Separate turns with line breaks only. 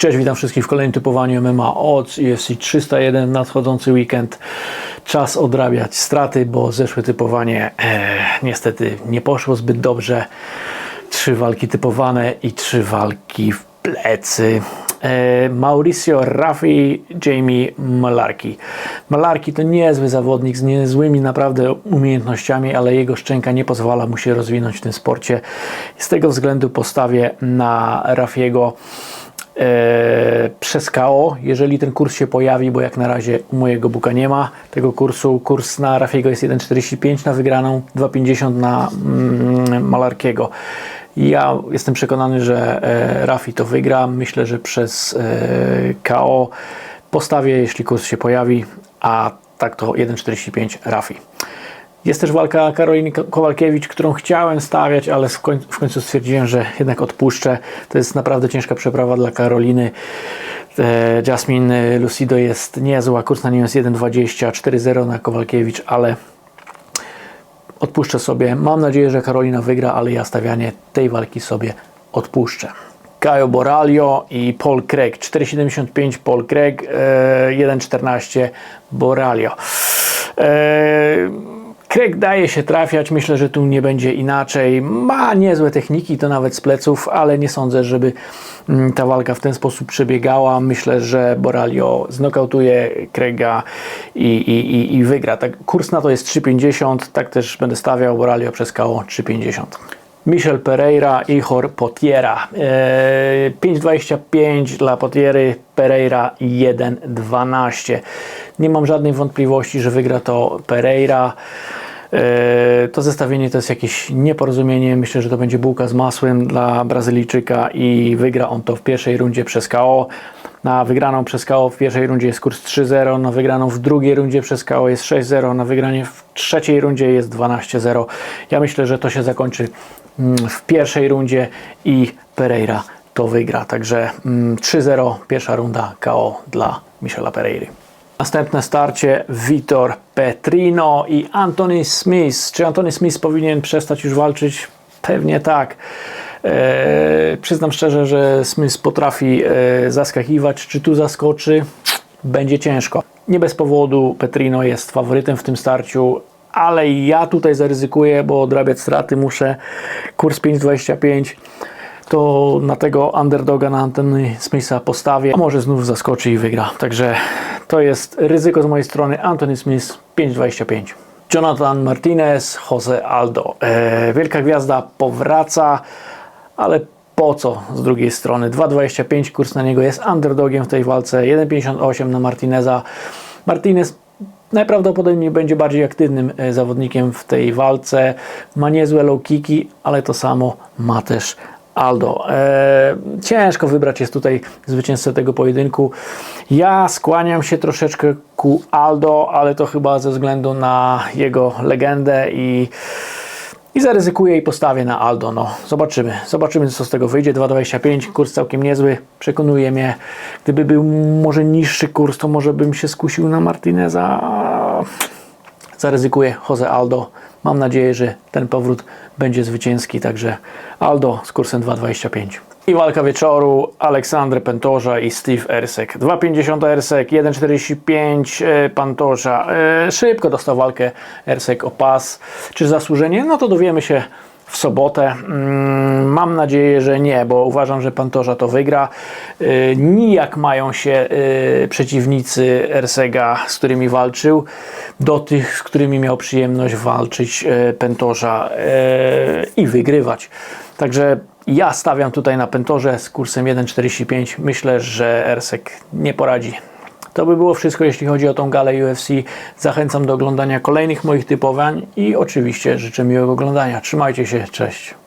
Cześć, witam wszystkich w kolejnym typowaniu MMA od UFC 301 nadchodzący weekend. Czas odrabiać straty, bo zeszłe typowanie e, niestety nie poszło zbyt dobrze. Trzy walki typowane i trzy walki w plecy. E, Mauricio Raffi, Jamie Malarki. Malarki to niezły zawodnik z niezłymi naprawdę umiejętnościami, ale jego szczęka nie pozwala mu się rozwinąć w tym sporcie. Z tego względu postawię na Rafiego e, przez KO, jeżeli ten kurs się pojawi, bo jak na razie u mojego buka nie ma tego kursu. Kurs na Rafiego jest 1,45 na wygraną, 2,50 na mm, Malarkiego. Ja jestem przekonany, że e, Rafi to wygra. Myślę, że przez e, KO postawię, jeśli kurs się pojawi, a tak to 1,45 Rafi. Jest też walka Karoliny Kowalkiewicz, którą chciałem stawiać, ale w końcu, w końcu stwierdziłem, że jednak odpuszczę. To jest naprawdę ciężka przeprawa dla Karoliny. E, Jasmine Lucido jest niezła, kurs na nią jest 1,20, 4,0 na Kowalkiewicz, ale odpuszczę sobie. Mam nadzieję, że Karolina wygra, ale ja stawianie tej walki sobie odpuszczę. Caio Boralio i Paul Craig. 4,75 Paul Craig, e, 1,14 Boralio. Craig daje się trafiać, myślę, że tu nie będzie inaczej. Ma niezłe techniki, to nawet z pleców, ale nie sądzę, żeby mm, ta walka w ten sposób przebiegała. Myślę, że Boralio znokautuje Craiga i, i, i, i wygra. Tak, kurs na to jest 3,50, tak też będę stawiał Boralio przez KO 3,50. Michel Pereira i Hor Potiera. Eee, 5,25 dla Potiery, Pereira 1,12. Nie mam żadnej wątpliwości, że wygra to Pereira. Eee, To zestawienie to jest jakieś nieporozumienie. Myślę, że to będzie bułka z masłem dla Brazylijczyka i wygra on to w pierwszej rundzie przez KO. Na wygraną przez KO w pierwszej rundzie jest kurs 3-0, na wygraną w drugiej rundzie przez KO jest 6-0, na wygranie w trzeciej rundzie jest 12-0. Ja myślę, że to się zakończy mm, w pierwszej rundzie i Pereira to wygra. Także mm, 3-0, pierwsza runda KO dla Michela Pereiry. Następne starcie Vitor Petrino i Anthony Smith. Czy Anthony Smith powinien przestać już walczyć? Pewnie tak. Eee, przyznam szczerze, że Smith potrafi e, zaskakiwać. Czy tu zaskoczy? Będzie ciężko. Nie bez powodu Petrino jest faworytem w tym starciu, ale ja tutaj zaryzykuję, bo odrabiać straty muszę. Kurs 5,25 to na tego underdoga, na Antony Smitha postawię, a może znów zaskoczy i wygra. Także to jest ryzyko z mojej strony. Anthony Smith 5,25. Jonathan Martinez, Jose Aldo. E, wielka gwiazda powraca, ale po co z drugiej strony? 2,25 kurs na niego jest underdogiem w tej walce, 1,58 na Martineza. Martinez najprawdopodobniej będzie bardziej aktywnym e, zawodnikiem w tej walce. Ma niezłe low kicki, ale to samo ma też Aldo. Eee, ciężko wybrać jest tutaj zwycięzcę tego pojedynku. Ja skłaniam się troszeczkę ku Aldo, ale to chyba ze względu na jego legendę i, i zaryzykuję i postawię na Aldo. No, zobaczymy. Zobaczymy, co z tego wyjdzie. 2,25, kurs całkiem niezły. Przekonuje mnie. Gdyby był może niższy kurs, to może bym się skusił na Martineza. Zaryzykuję Jose Aldo. Mam nadzieję, że ten powrót będzie zwycięski, także Aldo z kursem 2,25. I walka wieczoru Aleksander Pentorza i Steve Ersek. 2,50 Ersek, 1,45 e, Pantorza. E, Szybko dostał walkę Ersek o pas. Czy zasłużenie? No to dowiemy się w sobotę. Mm, Mam nadzieję, że nie, bo uważam, że Pantorza to wygra. E, Nijak mają się e, przeciwnicy Ersega, z którymi walczył, do tych, z którymi miał przyjemność walczyć Pentorza e, i wygrywać. Także ja stawiam tutaj na Pentorze z kursem 1,45. Myślę, że Ersek nie poradzi. To by było wszystko, jeśli chodzi o tą galę UFC. Zachęcam do oglądania kolejnych moich typowań i oczywiście życzę miłego oglądania. Trzymajcie się, cześć.